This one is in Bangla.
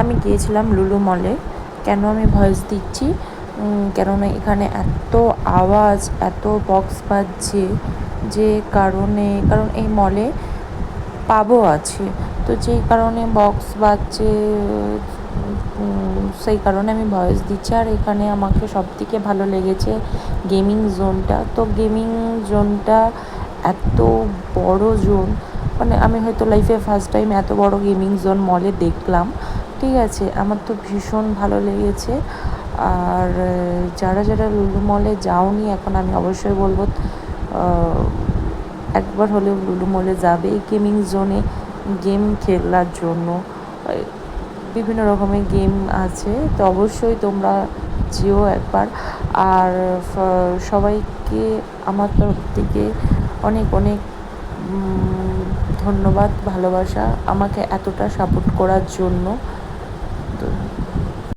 আমি গিয়েছিলাম লুলু মলে। কেন আমি ভয়েস দিচ্ছি? কেননা এখানে এত আওয়াজ, এত বক্স বাজছে যে কারণে, কারণ এই মলে পাবো আছে। তো যেই কারণে বক্স বাজছে সেই কারণে আমি ভয়েস দিচ্ছি। আর এখানে আমাকে সব থেকে ভালো লেগেছে গেমিং জোনটা তো গেমিং জোনটা এত বড় জোন মানে আমি হয়তো লাইফে ফার্স্ট টাইম এত বড় গেমিং জোন মলে দেখলাম। ঠিক আছে, আমার তো ভীষণ ভালো লেগেছে। আর যারা যারা লুলু মলে যাওনি, এখন আমি অবশ্যই বলব একবার হলেও লুলু মলে যাবে গেমিং জোনে, গেম খেলার জন্য। বিভিন্ন রকমের গেম আছে, তো অবশ্যই তোমরা যেও একবার। আর সবাইকে আমার তরফ থেকে অনেক অনেক ধন্যবাদ, ভালোবাসা, আমাকে এতটা সাপোর্ট করার জন্য। ಮಾಡ್ತೇವೆ